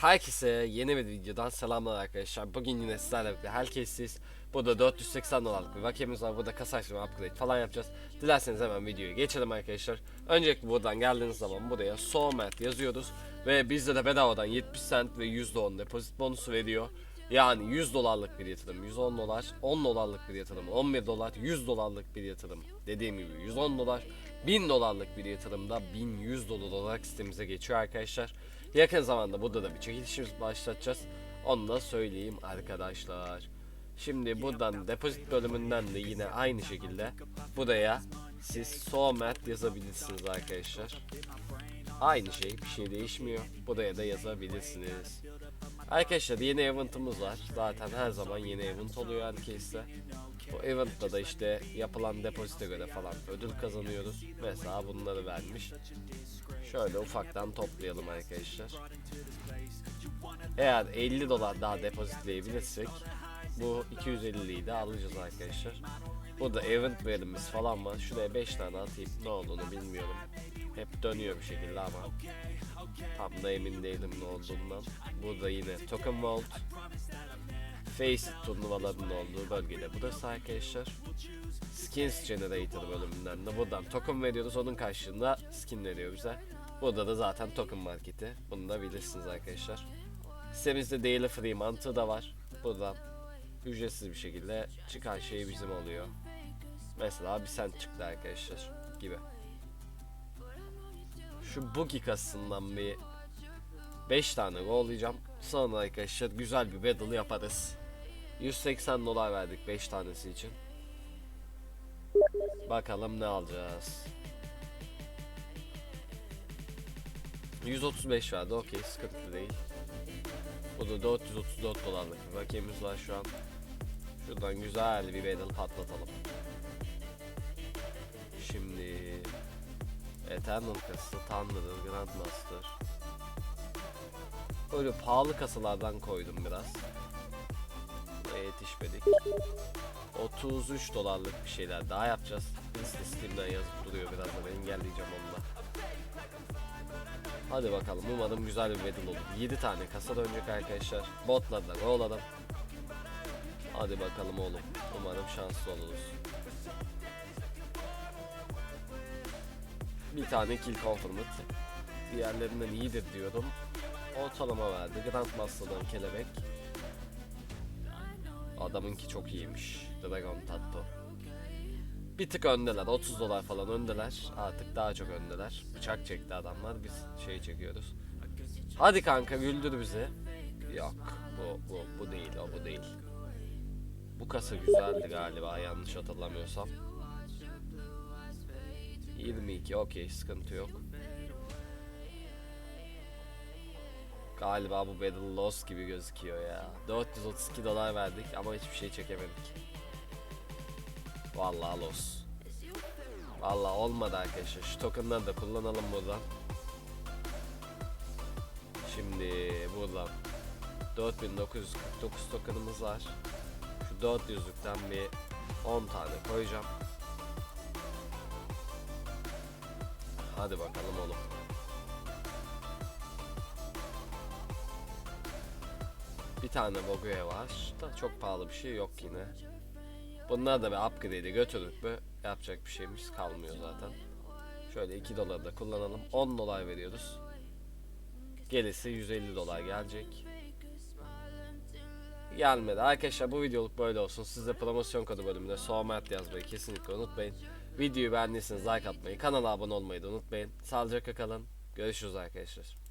Herkese yeni bir videodan selamlar arkadaşlar. Bugün yine sizlerle birlikte herkessiz. Burada 480 dolarlık bir vakemiz var. Burada kasa açma, upgrade falan yapacağız. Dilerseniz hemen videoya geçelim arkadaşlar. Öncelikle buradan geldiğiniz zaman buraya Soulmate yazıyoruz. Ve bizde de bedavadan 70 cent ve %10 depozit bonusu veriyor. Yani 100 dolarlık bir yatırım 110 dolar, 10 dolarlık bir yatırım 11 dolar, 100 dolarlık bir yatırım dediğim gibi 110 dolar, 1000 dolarlık bir yatırımda 1100 dolar olarak sitemize geçiyor arkadaşlar. Yakın zamanda burada da bir çekilişimiz başlatacağız. Onu da söyleyeyim arkadaşlar. Şimdi buradan depozit bölümünden de yine aynı şekilde buraya siz Soulmate yazabilirsiniz arkadaşlar. Aynı şey bir şey değişmiyor. Buraya da yazabilirsiniz. Arkadaşlar yeni event'ımız var. Zaten her zaman yeni event oluyor herkese. Bu event'ta da işte yapılan depozite göre falan ödül kazanıyoruz. Mesela bunları vermiş. Şöyle ufaktan toplayalım arkadaşlar. Eğer 50 dolar daha depozitleyebilirsek bu 250'yi de alacağız arkadaşlar. Burada event verimimiz falan var. Şuraya 5 tane atayım ne olduğunu bilmiyorum. Hep dönüyor bir şekilde ama tam da emin değilim ne olduğundan. Burada yine Token Vault Faceit turnuvalarının olduğu bölgede burası arkadaşlar. Skins Generator bölümünden de buradan token veriyoruz. Onun karşılığında skin veriyor bize. Burada da zaten token marketi. Bunu da bilirsiniz arkadaşlar. Sitemizde Daily Free mantığı da var. Buradan ücretsiz bir şekilde çıkan şey bizim oluyor. Mesela bir cent çıktı arkadaşlar gibi. Şu boogie kasasından bir 5 tane gollayacağım. Sonra arkadaşlar güzel bir battle yaparız. 180 dolar verdik 5 tanesi için. Bakalım ne alacağız. 135 verdi okey sıkıntı değil. Bu da 434 dolarlık bir bakiyemiz var şu an. Şuradan güzel bir battle patlatalım. Eternal kasası, Thunderer, Grandmaster. Böyle pahalı kasalardan koydum biraz. Buraya yetişmedik. 33 dolarlık bir şeyler daha yapacağız. Liste Steam'den yazıp duruyor biraz da engelleyeceğim onu da. Hadi bakalım umarım güzel bir battle olur. 7 tane kasa dönecek arkadaşlar. Botla da rolladım. Hadi bakalım oğlum. Umarım şanslı oluruz. Bir tane kill confirmed. Diğerlerinden iyidir diyordum. Ortalama verdi. Grandmaster'dan kelebek. Adamınki çok iyiymiş. Dragon Tatto. Bir tık öndeler. 30 dolar falan öndeler. Artık daha çok öndeler. Bıçak çekti adamlar. Biz şey çekiyoruz. Hadi kanka güldür bizi. Yok. Bu, bu, bu değil. O bu değil. Bu kasa güzeldi galiba yanlış hatırlamıyorsam. 22 okey sıkıntı yok. Galiba bu Battle Loss gibi gözüküyor ya. 432 dolar verdik ama hiçbir şey çekemedik. Vallahi loss. Vallahi olmadı arkadaşlar. Şu tokenları da kullanalım buradan. Şimdi buradan 4949 tokenımız var. Şu 400'lükten bir 10 tane koyacağım. Hadi bakalım oğlum. Bir tane Boguya var. Da çok pahalı bir şey yok yine. Bunlar da bir upgrade'e götürüp mü yapacak bir şeyimiz kalmıyor zaten. Şöyle 2 dolar da kullanalım. 10 dolar veriyoruz. Gelirse 150 dolar gelecek. Gelmedi. Arkadaşlar bu videoluk böyle olsun. Siz de promosyon kodu bölümünde Soğumat yazmayı kesinlikle unutmayın. Videoyu beğendiyseniz like atmayı, kanala abone olmayı da unutmayın. Sağlıcakla kalın. Görüşürüz arkadaşlar.